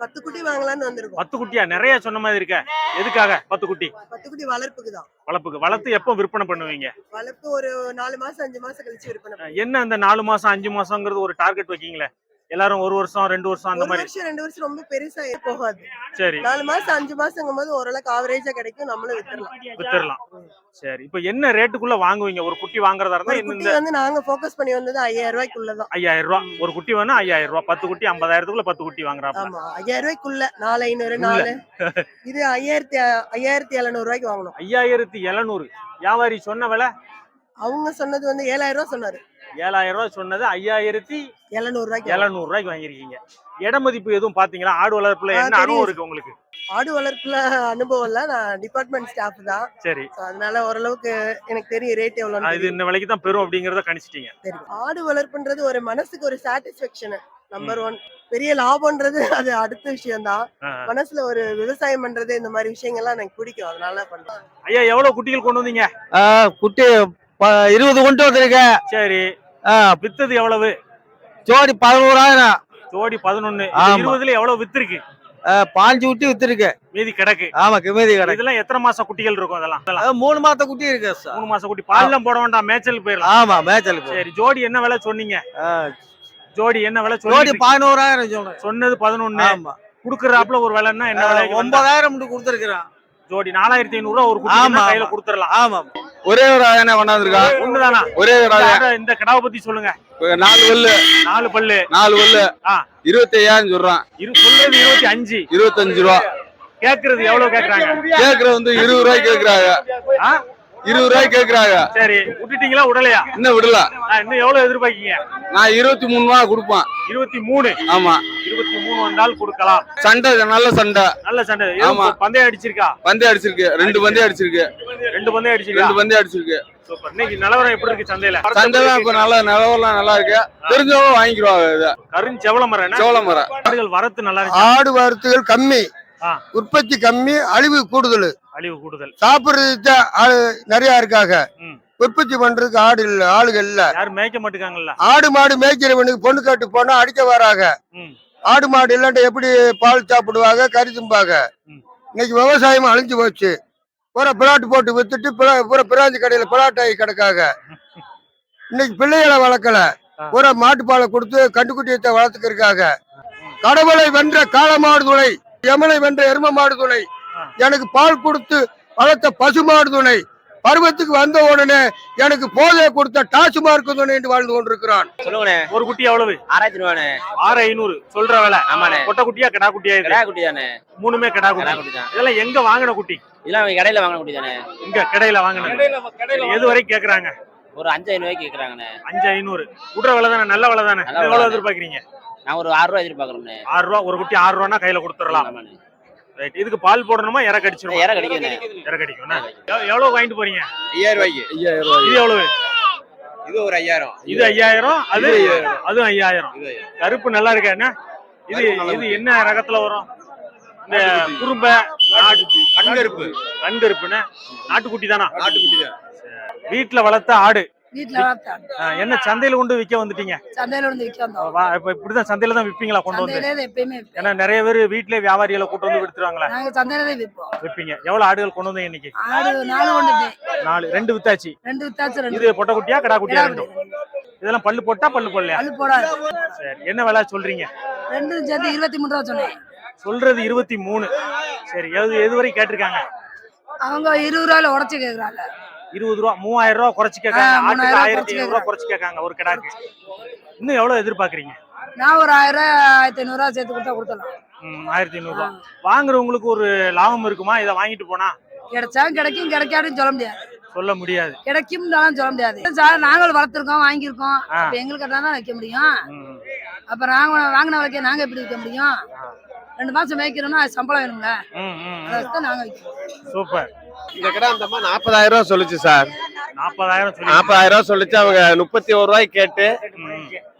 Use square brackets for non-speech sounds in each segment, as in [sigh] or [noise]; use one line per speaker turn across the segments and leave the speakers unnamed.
பத்து குட்டி வாங்கலாம்னு வந்திருக்கோம்.
பத்து குட்டியா நிறைய சொன்ன மாதிரி இருக்க. எதுக்காக பத்து குட்டி
பத்து குட்டி வளர்ப்புக்கு தான்.
வளர்ப்புக்கு. வளர்த்து எப்போ விற்பனை பண்ணுவீங்க?
வளர்ப்பு ஒரு நாலு மாசம் அஞ்சு மாசம் கழிச்சு விற்பனை.
என்ன அந்த நாலு மாசம் அஞ்சு மாசங்கிறது ஒரு டார்கெட் வைக்கீங்களே? எல்லாரும் ஒரு வருஷம் ரெண்டு வருஷம் அந்த
ஒரு
மாதிரி.
வருஷம் ரெண்டு வருஷம் ரொம்ப பெருசா போகாது.
சரி.
நாலு மாசம் அஞ்சு மாசங்கும் போது ஓரளவுக்கு ஆவரேஜா கிடைக்கும். நம்மளும் வித்துடலாம்
வித்துடலாம் சரி. இப்போ என்ன ரேட்டுக்குள்ள வாங்குவீங்க? ஒரு குட்டி வாங்குறதா இருந்தா
ஒரு
இந்த
வந்து நாங்க ஃபோக்கஸ் பண்ணி வந்தது ஐயாயிரம் ரூபாய்க்குள்ளதான்.
ஐயாயிரம் ரூபாய் ஒரு குட்டி வேணா ஐயாயிரம் ரூபாய் பத்து குட்டி ஐம்பதாயிரத்துக்குள்ள பத்து குட்டி வாங்குறாப்ல.
ஆமா. ஐயாயிரம் ரூபாய்க்குள்ள. நாலு ஐநூறு நாலு. இது ஐயாயிரத்தி ஐயாயிரத்தி எழுநூறு ரூபாய்க்கு வாங்கணும்.
ஐயாயிரத்தி எழுநூறு. வியாபாரி சொன்ன விலை?
அவங்க சொன்னது வந்து ஏழாயிரம் ரூபாய் சொன்னாரு.
ஏழாயிரம் ரூபாய் சொன்னது ஐயாயிரத்தி
எழுநூறு ரூபாய்க்கு
எழுநூறு ரூபாய்க்கு வாங்கியிருக்கீங்க. இட மதிப்பு எதுவும் பாத்தீங்களா? ஆடு வளர்ப்புல என்ன அனுபவம்
தெரியும்.
இருக்கு உங்களுக்கு?
ஆடு வளர்ப்புல அனுபவம் இல்ல. நான் டிபார்ட்மெண்ட் ஸ்டாஃப் தான்.
சரி.
அதனால ஓரளவுக்கு எனக்கு தெரியும் ரேட்
ஆ,
எவ்வளோன்னு
இது இந்த விலைக்கு தான் பெறும் அப்படிங்கறத கணிச்சிட்டீங்க.
ஆடு வளர்ப்புன்றது ஒரு மனசுக்கு ஒரு சாட்டிஸ்பேக்ஷன் நம்பர் ஒன் பெரிய லாபம்ன்றது [laughs] அது அடுத்த விஷயம் தான். மனசுல ஒரு விவசாயம் பண்றது இந்த மாதிரி விஷயங்கள்லாம் எனக்கு பிடிக்கும். அதனால பண்றேன்.
ஐயா எவ்வளவு குட்டிகள் கொண்டு வந்தீங்க?
குட்டி இருபது கொண்டு வந்திருக்கேன்.
சரி. வித்தது எவ்வளவு?
ஜோடி பதினோராயிரம்.
ஜோடி பதினொன்னு. இருபதுல எவ்வளவு வித்திருக்கு?
பாஞ்சு குட்டி வித்துருக்கு.
மீதி கிடக்கு.
ஆமா கிமேதி கடை
இதெல்லாம் எத்தனை மாச குட்டிகள் இருக்கும் அதெல்லாம்?
மூணு மாத்த குட்டி இருக்கு சார்
மூணு மாச குட்டி. பால்லாம் போட வேண்டாம் மேய்ச்சல் போயிடலாம்.
ஆமா மேய்ச்சலுக்கு
சரி ஜோடி என்ன விலை சொன்னீங்க? ஜோடி என்ன விலை
ஜோடி பதினோராயிரம்
சொன்னது பதினொன்னு.
ஆமா.
குடுக்கறாப்புல ஒரு விலைன்னா என்ன
ஒன்பதாயிரம் கொடுத்துருக்கிறேன்.
ஜோடி நாலாயிரத்தி ஐநூறு ஒரு
ஆமா,
கையில. கொடுத்துடலாம்.
ஆமா
ஒரே ஒரு ஆயனை கொண்டாந்துருக்கா
ஒண்ணுதானா?
ஒரே ஒரு ஆயா
இந்த- கடாவை பத்தி சொல்லுங்க.
நாலு வல்லு
நாலு பல்லு.
நாலு வல்லு
ஆ.
இருபத்தி ஐயாயிரம் சொல்றான்.
இரு சொல்றது இருபத்தி அஞ்சு.
இருபத்தஞ்சு ரூபா.
கேக்குறது எவ்வளவு கேக்குறாங்க?
கேக்குறது வந்து இருபது ரூபாய்க்கு கேக்குறாங்க? இருபது ரூபாய்க்கு கேக்குறாங்க.
சரி விட்டுட்டீங்களா? உடலையா
இன்னும் விடல.
இன்னும் எவ்வளவு எதிர்பார்க்கீங்க?
நான் இருபத்தி மூணு ரூபா கொடுப்பேன்.
இருபத்தி மூணு?
ஆமா.
இருபத்தி மூணு வந்தால் கொடுக்கலாம்.
சண்டை நல்ல சண்டை.
நல்ல சண்டை.
ஆமா.
பந்தயம் அடிச்சிருக்கா?
பந்தே அடிச்சிருக்கு. ரெண்டு பந்தே அடிச்சிருக்கு.
ரெண்டு பந்தயம் அடிச்சிருக்கா?
ரெண்டு பந்தே அடிச்சிருக்கு.
சூப்பர். இன்னைக்கு நிலவரம் எப்படி இருக்கு சந்தையில?
தான் இப்ப நல்லா நிலவரம் நல்லா இருக்கு. தெரிஞ்சவங்க வாங்கிக்குவாங்க இதை.
கரும் செவல மரம்?
சோள மரம்
ஆடுகள் வரத்து நல்லா இருக்கு?
ஆடு வரத்துகள் கம்மி. உற்பத்தி கம்மி அழிவு கூடுதல்.
அழிவு கூடுதல்
சாப்பிடுறதுக்கு ஆளு நிறைய இருக்காங்க. உற்பத்தி பண்றதுக்கு ஆடு இல்ல ஆளுகள் இல்ல
யாரும் மேய்க்க மாட்டுக்காங்கல்ல
ஆடு மாடு மேய்க்கிறவனுக்கு பொண்ணு கட்டு போனா அடிக்க வராங்க. ஆடு மாடு இல்லாட்ட எப்படி பால் சாப்பிடுவாங்க கறி தும்பாங்க. இன்னைக்கு விவசாயம் அழிஞ்சு போச்சு பூரா பிளாட் போட்டு வித்துட்டு பூரா பிராஞ்சி கடையில பிளாட் ஆகி கிடக்காங்க இன்னைக்கு பிள்ளைகளை வளர்க்கல. பூரா மாட்டுப்பாலை கொடுத்து கண்டுக்குட்டியத்தை வளர்த்துக்கு இருக்காங்க கடவுளை வென்ற காளமாடு துணை யமனை வென்ற எரும மாடு
ஆ.
எனக்கு பால் கொடுத்து வளர்த்த பசு மாடு துணை. பருவத்துக்கு வந்த உடனே எனக்கு போதை கொடுத்த டாஸ்மார்க் துணை என்று வாழ்ந்து கொண்டிருக்கிறான்.
சொல்லுங்கண்ணே.
ஒரு குட்டி எவ்வளவு?
ஆறாயிரத்தி ரூபாண்ணே.
ஆறு ஐநூறு. சொல்ற விலை.
ஆமாண்ணே.
கொட்டை குட்டியா கடா குட்டியா இது?
கடா குட்டி தானே
மூணுமே கடா
கடா
குட்டி.
குட்டி தான்
இதெல்லாம் எங்க வாங்கின குட்டி?
இதெல்லாம் கடையில வாங்கின குட்டி. தானே
இங்க கடையில வாங்கினது எது வரைக்கும் கேக்குறாங்க?
ஒரு அஞ்சு ஐநூறுவாய்க்கு கேட்குறாங்கண்ணே
அஞ்சு ஐநூறு. விடுற விலை தானே? நல்ல விலை தானே? எவ்வளவு. எதிர்பார்க்கறீங்க?
நான் ஒரு ஆறு ரூபா எதிர்பார்க்குறோம்ண்ணே.
ஆறு ரூபா ஒரு குட்டி ஆறு ரூபானா கையில கொடுத்துடலாம்.
ஆமாண்ணே.
ரைட் இதுக்கு பால் போடணுமா இறக்க அடிச்சிருமா
இற கிடைக்குதுண்ணே
இறக்க அடிக்கும் எவ்வளவு வாங்கிட்டு போறீங்க?
ஐயாயிரம் ரூபாய்க்கு ஐயாயிரம். ரூபாய்
இது எவ்வளவு?
இது ஒரு ஐயாயிரம்.
இது ஐயாயிரம் அது. அதுவும் ஐயாயிரம். கருப்பு நல்லா இருக்கா என்ன? இது இது என்ன ரகத்துல வரும்? இந்த குறும்ப நாட்டு
கண்கருப்பு.
கண்கருப்புன்னு? நாட்டுக்குட்டி தானா?
நாட்டுக்குட்டி தான்.
வீட்டுல வளர்த்த ஆடு.
வீட்டுல
என்ன சந்தையில கொண்டு விற்க வந்துட்டீங்க?
சந்தையில இருந்து விற்க வந்தோம்.
வா, இப்ப இப்படிதான் சந்தையில தான் விப்பீங்களா கொண்டு வந்து?
எப்பயுமே.
ஏன்னா நிறைய பேர் வீட்லயே வியாபாரிகளை கூட்டு வந்து விடுத்துருவாங்களே
நாங்க சந்தையில தான் விற்போம்
விப்பீங்க. எவ்வளவு ஆடுகள் கொண்டு வந்தீங்க இன்னைக்கு?
ஆடு நாலு கொண்டு
நாலு ரெண்டு வித்தாச்சு.
ரெண்டு வித்தாச்சு ரெண்டு
இது பொட்டை குட்டியா கடா குட்டியா
கிடா
ரெண்டும். இதெல்லாம் பல்லு போட்டா பல்லு போடலையா?
பல்லு போடாது.
சரி என்ன விலை சொல்றீங்க?
ரெண்டும் சேர்த்து இருபத்தி மூணு ரூபா சொன்னேன்.
சொல்றது இருபத்தி மூணு. சரி எது எது வரை கேட்டிருக்காங்க?
அவங்க இருபது ரூபாயில உடச்சு கேக்குறாங்க.
இருபது ரூபா மூவாயிரம் ரூபா குறைச்சு கேட்காங்க. ஆட்டுக்கு ஆயிரத்தி ஐநூறு ரூபா குறைச்சு கேட்காங்க ஒரு கிடாக்கு. இன்னும் எவ்வளவு எதிர்பார்க்கறீங்க?
நான் ஒரு ஆயிரம் ஆயிரத்தி ஐநூறு ரூபா சேர்த்து கொடுத்தா கொடுத்துடலாம்.
ஆயிரத்தி ஐநூறு ரூபா. வாங்குறவங்களுக்கு ஒரு லாபம் இருக்குமா? இதை வாங்கிட்டு போனா?
கிடைச்சா கிடைக்கும் கிடைக்காதுன்னு சொல்ல முடியாது.
சொல்ல முடியாது.
கிடைக்கும் சொல்ல முடியாது. சார் நாங்களும் வளர்த்துருக்கோம் வாங்கியிருக்கோம். அப்ப எங்களுக்கு தான் வைக்க முடியும். அப்ப நாங்க வாங்கின விலைக்கு நாங்க எப்படி விற்க முடியும்? ரெண்டு மாசம் மேய்க்கிறோம்னா சம்பளம் வேணும்ல? அதை நாங்க வைக்கிறோம்.
சூப்பர்.
இந்த கடை அந்த அம்மா நாற்பதாயிரம் ரூபாய் சொல்லுச்சு சார்.
நாற்பதாயிரம்
நாற்பதாயிரம் ரூபாய் சொல்லிச்சு அவங்க முப்பத்தி ஒரு ரூபாய்க்கு கேட்டு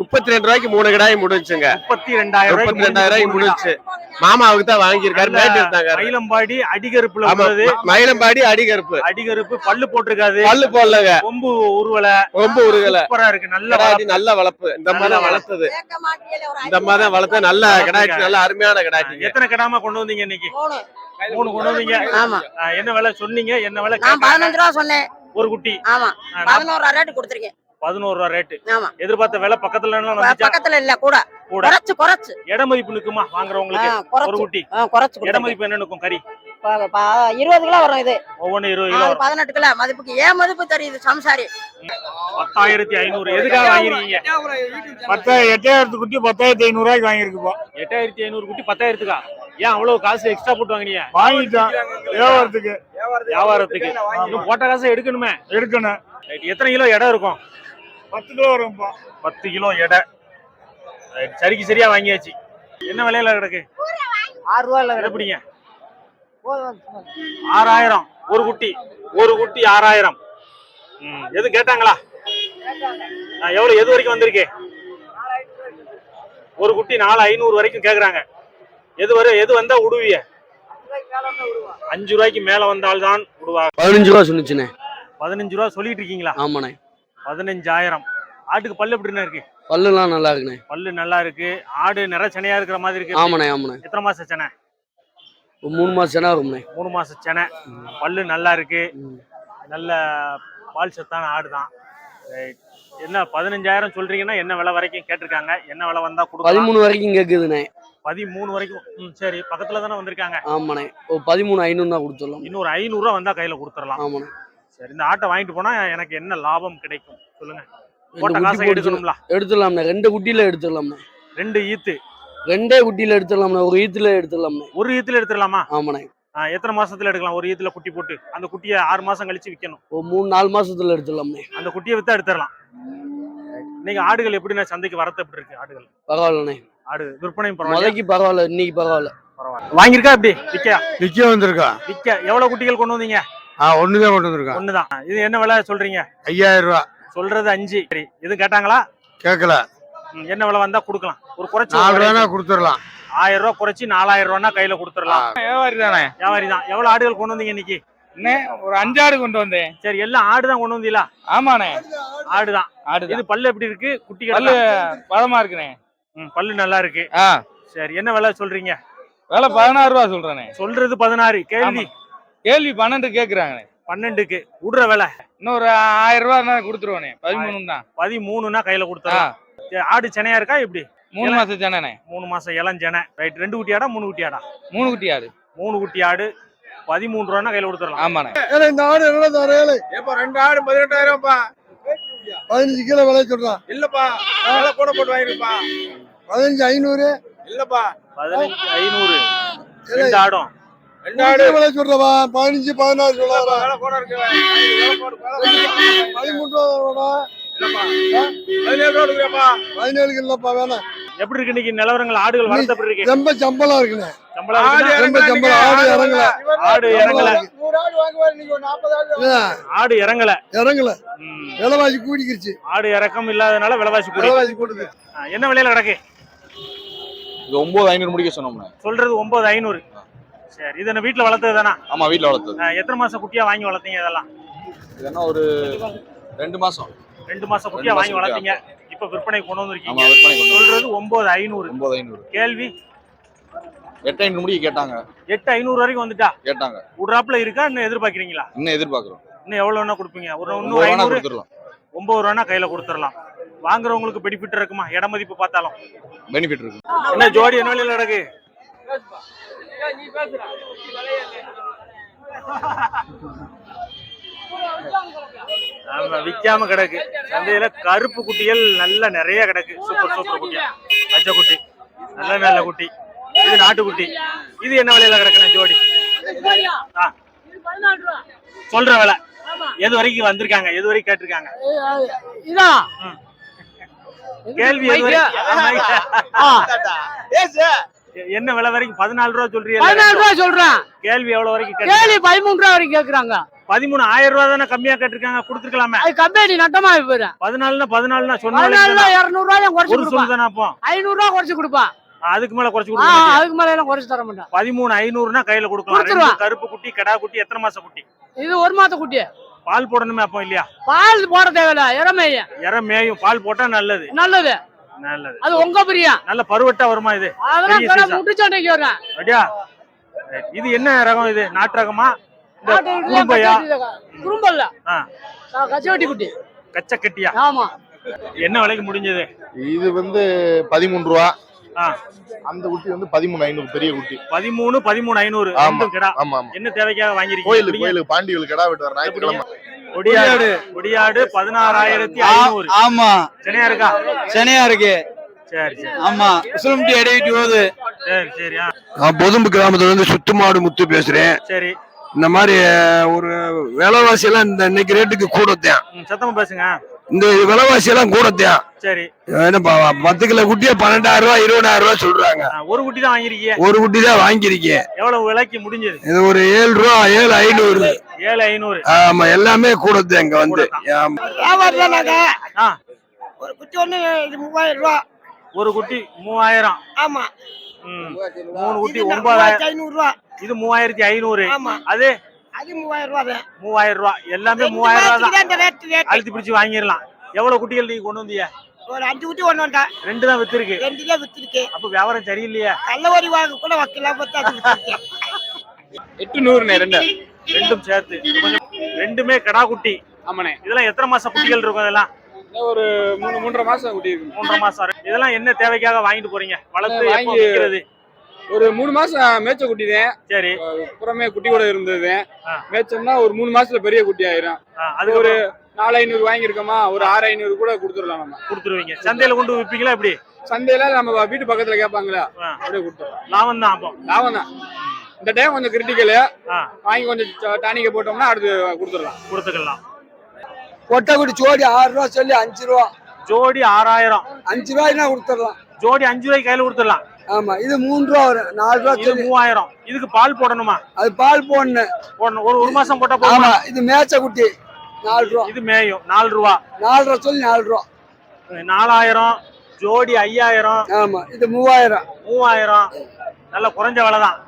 முப்பத்தி ரெண்டு ரூபாய்க்கு மூணு கிடாய் முடிஞ்சுங்க
முப்பத்தி ரெண்டாயிரம்
முப்பத்தி ரெண்டாயிரம் ரூபாய்க்கு முடிஞ்சு மாமாவுக்கு தான் வாங்கியிருக்காரு மேட்டு இருந்தாங்க.
மயிலம்பாடி அடிகருப்புல
ஆமா
உள்ளது.
மயிலம்பாடி அடிகருப்பு.
அடிகருப்பு பல்லு போட்டிருக்காது.
பல்லு போடலங்க.
கொம்பு உருவல.
ரொம்ப உருகல
சூப்பரா இருக்கு நல்ல.
நல்ல வளர்ப்பு இந்த மாதிரி தான் வளர்த்தது. இந்த மாதிரி தான் வளர்த்த நல்ல கிடாட்டி நல்ல அருமையான கிடாட்டிங்க
எத்தனை கிடாம கொண்டு வந்தீங்க இன்னைக்கு? மூணு. கொண்டு வந்தீங்க.
ஆமா.
என்ன விலை சொன்னீங்க? என்ன விலை
நான்? பதினஞ்சு ரூபா சொன்னேன்.
ஒரு குட்டி.
ஆமா. பதினோரு ரூபா ரேட்டு கொடுத்துருக்கேன்.
பதினோரு ரூபா ரேட்டு
ஆமா.
எதிர்பார்த்த விலை பக்கத்துல
பக்கத்துல இல்ல கூட. குறைச்சு குறைச்சு.
இட மதிப்பு நிக்குமா வாங்குறவங்களுக்கு? ஒரு குட்டி.
குறைச்சு
இட. மதிப்பு என்ன நிக்கும் கறி.
இருபது கிலோ வரும் இது.
ஒவ்வொன்னு இருபது கிலோ
பதினெட்டு கிலோ. மதிப்புக்கு ஏன் மதிப்பு தெரியுது சம்சாரி?
பத்தாயிரத்தி ஐநூறு. எதுக்காக வாங்கிருக்கீங்க?
பத்தாயிரம் எட்டாயிரத்து குட்டி பத்தாயிரத்தி ஐநூறு ரூபாய்க்கு வாங்கியிருக்குப்பா.
எட்டாயிரத்தி ஐநூறு குட்டி பத்தாயிரத்துக்கா? ஏன் அவ்வளவு காசு எக்ஸ்ட்ரா போட்டு வாங்கினீங்க?
வாங்கிட்டான் வியாபாரத்துக்கு.
வியாபாரத்துக்கு. இன்னும் போட்ட காசை எடுக்கணுமே.
எடுக்கணும்.
எத்தனை கிலோ இடம் இருக்கும்?
பத்து கிலோ வரும்ப்பா
பத்து கிலோ எடை. சரிக்கு சரியா வாங்கியாச்சு. என்ன விலையில கிடக்கு?
ஆறு ரூபாயில
எப்படிங்க ஆறாயிரம். ஒரு குட்டி. ஒரு குட்டி ஆறாயிரம். ம், எது கேட்டாங்களா? ஆ, எவ்வளவு எது வரைக்கும் வந்திருக்கு? ஒரு குட்டி நாலு ஐநூறு வரைக்கும் கேக்குறாங்க. எது வரை எது வந்தா விடுவிய அஞ்சு ரூபாய்க்கு மேல வந்தால்தான் விடுவாங்க
பதினஞ்சு ரூபா சொன்னுச்சுண்ணே.
பதினஞ்சு ரூபா சொல்லிட்டு இருக்கீங்களா?
ஆமாண்ணே.
பதினஞ்சாயிரம். ஆட்டுக்கு பல்லு எப்படின்னு இருக்கு?
பல்லுலாம் நல்லா இருக்குண்ணே.
பல்லு நல்லா இருக்கு. ஆடு நிற சனையா இருக்கிற மாதிரி இருக்கு.
ஆமாண்ணே ஆமாண்ணே.
எத்தனை மாச செனை?
ஒரு மூணு மாசம் செனா வரும்ண்ணே.
மூணு மாச செனை. பல்லு நல்லா இருக்கு. நல்ல பால் சத்தான ஆடு தான் என்ன பதினஞ்சாயிரம் சொல்றீங்கன்னா என்ன விலை வரைக்கும் கேட்டிருக்காங்க? என்ன விலை வந்தா கொடுக்கலாம்?
பதிமூணு வரைக்கும் கேக்குதுண்ணே.
பதிமூணு வரைக்கும். ம் சரி. பக்கத்துல தானே வந்திருக்காங்க.
ஆமாண்ணே. பதிமூணு ஐநூறு தான் கொடுத்துடலாம்.
இன்னொரு ஐநூறு ரூபா வந்தா கையில கொடுத்துடலாம்.
ஆமாண்ணே.
சரி இந்த ஆட்டை வாங்கிட்டு போனா எனக்கு என்ன லாபம் கிடைக்கும்? சொல்லுங்க. போட்ட காசை எடுக்கணும்ல.
எடுத்துடலாம்ண்ணே. ரெண்டு குட்டியில எடுத்துடலாம்ண்ணே.
ரெண்டு ஈத்து.
ரெண்டே குட்டியில எடுத்துடலாம்ண்ணே. ஒரு ஈத்துல எடுத்துடலாம்ண்ணே.
ஒரு ஈத்துல எடுத்துடலாமா?
ஆமாண்ணே.
எத்தனை மாசத்துல எடுக்கலாம்? ஒரு ஈத்துல குட்டி போட்டு. அந்த குட்டியை ஆறு மாசம் கழிச்சு விற்கணும்.
ஒரு மூணு நாலு மாசத்துல எடுத்துடலாம்ண்ணே.
அந்த குட்டியை வித்தா எடுத்துடலாம். நீங்க ஆடுகள் எப்படின்னா சந்தைக்கு வரத்து எப்படி இருக்கு? ஆடுகள்.
பரவாயில்லண்ணே.
ஆடு விற்பனையும் பரவாயில்ல
பரவாயில்ல இன்னைக்கு பரவாயில்ல.
வாங்கியிருக்கா எப்படி? விக்க?
நிக்க வந்திருக்கா.
விக்க. எவ்வளவு குட்டிகள் கொண்டு வந்தீங்க?
ஒண்ணுதான் கொண்டு வந்திருக்கான்
ஒண்ணுதான். இது என்ன விலை சொல்றீங்க?
ஐயாயிரம் ரூபா.
சொல்றது அஞ்சு. சரி இது கேட்டாங்களா?
கேட்கல
ம், என்ன விலை வந்தா கொடுக்கலாம். ஒரு குறைச்சி
நாலு
ஒரு
ரூபானா கொடுத்துடலாம்.
ஆயிரம் ரூபாய் குறைச்சி நாலாயிரம் ரூபாய்னா கையில கொடுத்துடலாம்.
வியாபாரி தானே?
வியாபாரி தான் எவ்வளவு ஆடுகள் கொண்டு வந்தீங்க இன்னைக்கு?
அண்ணே ஒரு அஞ்சாறு கொண்டு வந்தேன்.
சரி எல்லாம் ஆடு தான் கொண்டு வந்தீங்களா?
ஆமாண்ணே.
ஆடுதான்.
ஆடு
இது பல்லு எப்படி இருக்கு? குட்டி
பல்லு
கிடக்கா?
பதமா இருக்குண்ணே.
ம், பல்லு நல்லா இருக்கு.
ஆ.
சரி என்ன விலை சொல்றீங்க?
விலை பதினாறு ரூபா சொல்றேனே
சொல்றது பதினாறு கேள்வி.
கேள்வி பன்னெண்டு கேக்குறாங்கண்ணே
பன்னெண்டுக்கு. விடுற விலை.
இன்னொரு ஆயிரம் ரூபா கொடுத்துருவானே. பதிமூணு தான்
பதிமூணுனா கையில சரி, ஆடு செனையா இருக்கா எப்படி?
மூணு மாசம் தானே
மூணு மாசம் இளஞ்செனை ரைட் ரெண்டு குட்டி ஆடா மூணு குட்டி ஆடா
மூணு குட்டி ஆடு.
மூணு குட்டி ஆடு. பதிமூணு ரூபானா கையில கொடுத்துடலாம்.
ஆமாண்ணே.
இந்த ஆடு என்ன தரையில
ஏப்பா ரெண்டு ஆடு பதினெட்டாயிரம்ப்பா.
பதினஞ்சு கிலோ விலை சொல்றான்
இல்லப்பா விலை கூட போட்டு வாங்கிருப்பா
பதினஞ்சு ஐநூறு.
இல்லப்பா.
பதினஞ்சு ஐநூறு. ரெண்டு ஆடும்.
ரெண்டு ஆடு
விலை சொல்றவா? பதினஞ்சு பதினாறு
போடு.
பதிமூணு ரூபா
இல்லப்பா
வேணாம்
எப்படி இருக்கு இன்னைக்கு? நிலவரங்கள் ஆடுகள் எப்படி இருக்கு.
ரொம்ப சம்பளம் இருக்குண்ணே? ரொம்ப சம்பளம். ஆடு இறங்கல.
ஆடு இறங்கல.
ஆடு
இறங்கல.
இறங்கல. விலைவாசி கூடிக்கிருச்சு.
ஆடு இறக்கம் இல்லாதனால விலைவாசி
விலைவாசி கூடுது.
என்ன விலையில கிடக்கு?
இது ஒன்பது ஐநூறு முடிக்க சொன்னோம்ண்ணே.
சொல்றது ஒன்பது ஐநூறு. சரி இது என்ன வீட்டுல வளர்த்தது தானா?
ஆமா வீட்டுல வளர்த்தது.
எத்தனை மாசம் குட்டியா வாங்கி வளர்த்தீங்க இதெல்லாம்?
இது என்ன ஒரு ரெண்டு மாசம்.
ரெண்டு மாசம் குட்டியா வாங்கி வளர்த்தீங்க. இப்ப விற்பனை கொண்டு வந்திருக்கீங்க. சொல்றது ஒன்பது ஐநூறு.
ஒன்பது ஐநூறு.
கேள்வி?
எட்டு ஐநூறு முடிக்க கேட்டாங்க.
எட்டு ஐநூறு வரைக்கும் வந்துட்டா?
கேட்டாங்க.
விடுறாப்புல இருக்கா? இன்னும் எதிர்பார்க்கறீங்களா?
இன்னும் எதிர்பார்க்கிறோம்.
இன்னும் எவ்வளவு வேணா கொடுப்பீங்க? ஒரு இன்னொரு ஐநூறு?
கொடுத்துடலாம்.
ஒன்பது ரூபானா கையில கொடுத்துடலாம். வாங்குறவங்களுக்கு பெனிஃபிட் இருக்குமா? இட மதிப்பு பார்த்தாலும்.
பெனிஃபிட் இருக்கு.
என்ன ஜோடி என்ன கிடக்கு ஆமா விக்காம கிடக்கு. சந்தையில கருப்பு குட்டிகள் நல்ல நிறைய கிடக்கு. சூப்பர் சூப்பர் குட்டியா? பச்சை குட்டி. நல்ல நல்ல குட்டி. இது நாட்டுக்குட்டி இது என்ன விலையில கிடக்குண்ணே ஜோடி. சொல்ற விலை. எது வரைக்கும் வந்திருக்காங்க? எது வரைக்கும் கேட்டிருக்காங்க? கேள்வி எது வரைக்கும்? என்ன விலை வரைக்கும் பதினாலு ரூபா சொல்றீங்க
பதினாலு ரூபா சொல்றேன்.
கேள்வி எவ்வளவு வரைக்கும்?
கேள்வி பதிமூணு ரூபா வரைக்கும் கேக்குறாங்க.
பதிமூணு ஆயிரம் ரூபா தானே கம்மியா கேட்டிருக்காங்க கொடுத்துருக்கலாமே.
அது கம்பெனி நட்டமா போயிடும்.
பதினாலுனா பதினாலுனா சொன்னாலும்
இருநூறு ரூபாய் குறைச்சு கொடுப்பான்
அப்போ.
ஐநூறு ரூபாய் குறைச்சு கொடுப்பான்.
அதுக்கு மேல குறைச்சு மாட்டியா?
அதுக்கு மேல எல்லாம் குறைச்சு தர மாட்டான்.
பதிமூணு ஐநூறுனா கையில கொடுக்கலாம். கருப்பு குட்டி கடா குட்டி எத்தனை மாசம் குட்டி?
இது ஒரு மாத்த குட்டி.
பால் போடணுமே அப்போ இல்லையா?
பால் போட தேவையில்ல இறமைய
இற மேயும் பால் போட்டா நல்லது.
நல்லது.
நல்லது.
அது உங்க பிரியம்
நல்ல பருவட்டா வருமா இது?
அதெல்லாம்
பெரிய அப்படியா. இது என்ன ரகம் இது? நாட்டு ரகமா? குறும்பையா?
கச்சவட்டி- குறும்பல்ல. கச்சவட்டி குட்டி.
கச்ச கட்டியா
ஆமா.
என்ன விலைக்கு முடிஞ்சது?
இது வந்து பதிமூணு ரூபா. அந்த குட்டி வந்து பதிமூணு ஐநூறு பெரிய குட்டி.
பதிமூணு பதிமூணு ஐநூறு கிடா.
ஆமா ஆமா.
என்ன தேவைக்காக வாங்கிருக்கீங்க
கோயிலுக்கு கோயிலுக்கு பாண்டிகளுக்கு கடா வெட்டு வர ஞாயிற்றுக்கிழமை
கொடியாடு கொடியாடு பதினாறாயிரத்தி ஐநூறு.
ஆமா.
சரியா இருக்கா?
சனியா இருக்கு.
சரி சரி.
ஆமா. உசுலம்டி இடையிட்டு போகுது.
சரி சரி
நான் பொதும்பு கிராமத்துல இருந்து சுத்துமாடு முத்து பேசுறேன்.
சரி.
இந்த மாதிரி ஒரு விலைவாசி எல்லாம் இந்த இன்னைக்கு ரேட்டுக்கு கூடத்தேன்
ம், சத்தமா பேசுங்க.
இந்த விலைவாசி எல்லாம் கூடத்தேன்.
சரி.
என்னப்பா பத்து கிலோ குட்டியே பன்னெண்டாயிரம் ரூபாய் இருபதாயிரம் ரூபாய் சொல்றாங்க.
ஒரு குட்டி தான் வாங்கிருக்கீங்க
ஒரு குட்டி தான் வாங்கியிருக்கேன்.
எவ்வளவு விலைக்கு முடிஞ்சது?
இது ஒரு ஏழு ரூபா ஏழு ஐநூறு.
ஏழு ஐநூறு.
ஆமா எல்லாமே கூடத்தேன் இங்க வந்து.
ஒரு குட்டி ஒண்ணு மூவாயிரம் ரூபா.
ஒரு குட்டி மூவாயிரம்.
ஆமா.
ம், மூணு குட்டி ஒன்பதாயிரம்.
ஐநூறு ரூபா.
இது மூவாயிரத்தி ஐநூறு.
ஆமா.
அது
அது மூவாயிரம் ரூபா தான்.
மூவாயிரம் ரூபாய் எல்லாமே மூவாயிரம்
மாசத்துக்கு
தான்.
இந்த ரேட் ரேட்
அழுத்தி பிடிச்சு வாங்கிடலாம். எவ்வளவு குட்டிகள் நீங்க கொண்டு வந்தீங்க
ஒரு அஞ்சு குட்டி ஒண்ணு வந்தா.
ரெண்டு தான் வித்துருக்கு.
ரெண்டு தான் வித்துருக்கு.
அப்ப வியாபாரம் சரியில்லையா?
கள்ளவரி வாங்க கூட வைக்கலாம் பார்த்தா
எட்டு நூறுண்ணே ரெண்டு.
ரெண்டும் சேர்த்து. கொஞ்சம் ரெண்டுமே கடா குட்டி.
ஆமாண்ணே.
இதெல்லாம் எத்தனை மாசம் குட்டிகள் இருக்கும் இதெல்லாம்?
ஒரு மூணு மூன்றரை மாசம் குட்டி இருக்கு.
மூன்றரை மாசம். இதெல்லாம் என்ன தேவைக்காக வாங்கிட்டு போறீங்க? வளர்த்து எப்போ
ஒரு மூணு மாசம் மேய்ச்ச குட்டி தான்
சரி.
புறமே குட்டி கூட இருந்தது. மேய்ச்சோம்னா ஒரு மூணு மாசத்துல பெரிய குட்டி ஆயிரும்.
அது ஒரு
நாலு ஐநூறு வாங்கியிருக்கோமா? ஒரு ஆறு ஐநூறு கூட கொடுத்துடலாம் நம்ம.
கொடுத்துருவீங்க. சந்தையில கொண்டு போய் விப்பீங்களா எப்படி?
சந்தையில நம்ம வீட்டு பக்கத்துல கேட்பாங்களா. அப்படியே கொடுத்துடலாம்.
லாபம் தான் அப்போ.
லாபம் தான். இந்த டைம் கொஞ்சம் கிரிட்டிக்கல்
ஆ,
வாங்கி கொஞ்சம் டானிக்க போட்டோம்னா அடுத்து கொடுத்துடலாம்.
கொடுத்துக்கலாம்.
ஒட்டக்குடி ஜோடி ஆறு ரூபா சொல்லி அஞ்சு ரூபா.
ஜோடி ஆறாயிரம்.
அஞ்சு ரூபாய்னா கொடுத்துடலாம்.
ஜோடி அஞ்சு ரூபாய்க்கு கையில கொடுத்துடலாம்.
ஆமா இது மூணு ரூபா வரும் நாலு ரூபா
இது மூவாயிரம். இதுக்கு பால் போடணுமா?
அது பால் போடணும்.
போடணும். ஒரு ஒரு மாசம் போட்டா போதுமா?
ஆமா இது மேய்ச்ச குட்டி. நாலு ரூபா.
இது மேயும். நாலு ரூபா.
நாலு ரூபா சொல்லி நாலு ரூபா.
நாலாயிரம் ஜோடி ஐயாயிரம்.
ஆமா இது மூவாயிரம்.
மூவாயிரம். நல்ல குறைஞ்ச விலை தான்.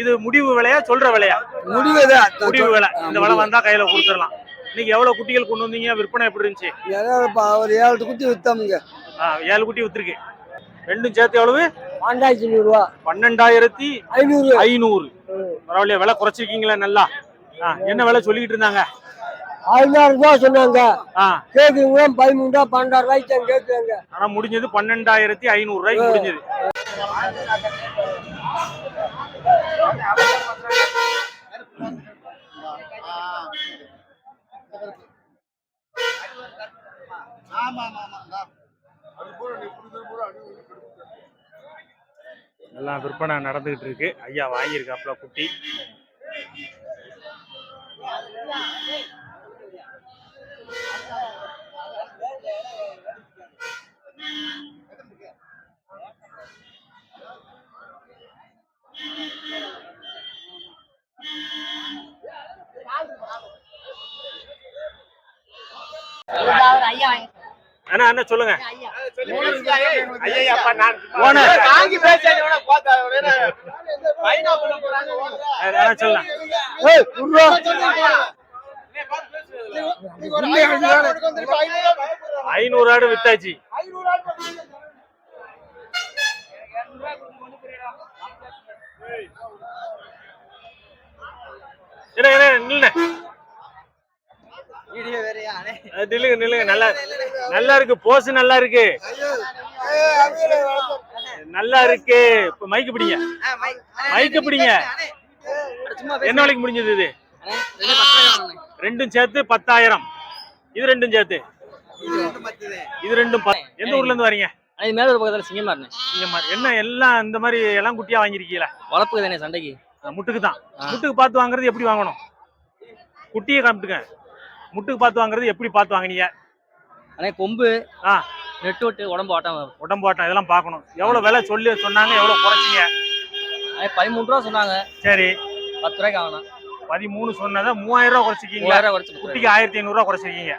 இது முடிவு விலையா சொல்ற விலையா?
முடிவு
முடிவு விலை. இந்த விலை வந்தா கையில கொடுத்துடலாம். இன்னைக்கு எவ்வளவு குட்டிகள் கொண்டு வந்தீங்க? விற்பனை எப்படி இருந்துச்சு?
ஒரு ஏழு குட்டி வித்தோமுங்க.
ஏழு குட்டி வித்துருக்கு. ரெண்டும் சேர்த்து எவ்வளவு?
பன்னெண்டாயிரத்தி ஐநூறு ரூபா
பன்னெண்டாயிரத்தி
ஐநூறு
ஐநூறு பரவாயில்லையா விலை குறைச்சிருக்கீங்களா நல்லா என்ன விலை சொல்லிக்கிட்டு இருந்தாங்க
ஐநூறு ரூபா சொன்னாங்க பதிமூணு ரூபா பன்னெண்டாயிரம் ரூபாய்க்கு தான் கேட்குறாங்க
ஆனா முடிஞ்சது பன்னெண்டாயிரத்தி ஐநூறு ரூபாய்க்கு முடிஞ்சது எல்லாம் விற்பனை நடந்துகிட்டு இருக்கு ஐயா வாங்கியிருக்காப்ல குட்டி. அண்ணா அண்ணா சொல்லுங்க. ஐநூறு ஆடு வித்தாச்சு. நில்லுங்க நில்லுங்க நல்லா நல்லா இருக்கு போஸ் நல்லா இருக்கு. நல்லா இருக்கு. இப்ப மைக்கு பிடிங்க. மைக்கு பிடிங்க. என்ன விலைக்கு முடிஞ்சது இது? ரெண்டும் சேர்த்து பத்தாயிரம். இது ரெண்டும் சேர்த்து. இது ரெண்டும் எந்த ஊர்ல இருந்து வரீங்க?
அது மேல பக்கத்துல சிங்கமா இருந்தேன்
இந்த மாதிரி என்ன எல்லாம் இந்த மாதிரி எல்லாம் குட்டியா வாங்கிருக்கீங்களா
வளர்ப்புக்கு தானே சண்டைக்கு.
முட்டுக்கு தான். முட்டுக்கு பார்த்து வாங்குறது எப்படி வாங்கணும்? குட்டியை காமிட்டுங்க முட்டுக்கு பார்த்து வாங்குறது எப்படி பார்த்து வாங்குனீங்க?
ஆனா கொம்பு.
ஆ.
நெட்டு விட்டு உடம்பு ஓட்டம்
உடம்பு ஓட்டம் இதெல்லாம் பார்க்கணும். எவ்வளவு விலை சொல்லி சொன்னாங்க எவ்வளவு குறைச்சிங்க?
பதிமூணு ரூபா சொன்னாங்க.
சரி.
பத்து ரூபாய்க்கு வாங்கினா
பதிமூணு சொன்னதை மூவாயிரம் ரூபா குறைச்சிருக்கீங்களா?
மூவாயிரம் குறைச்சு
குட்டிக்கு ஆயிரத்தி ஐநூறு ரூபா குறைச்சிருக்கீங்க.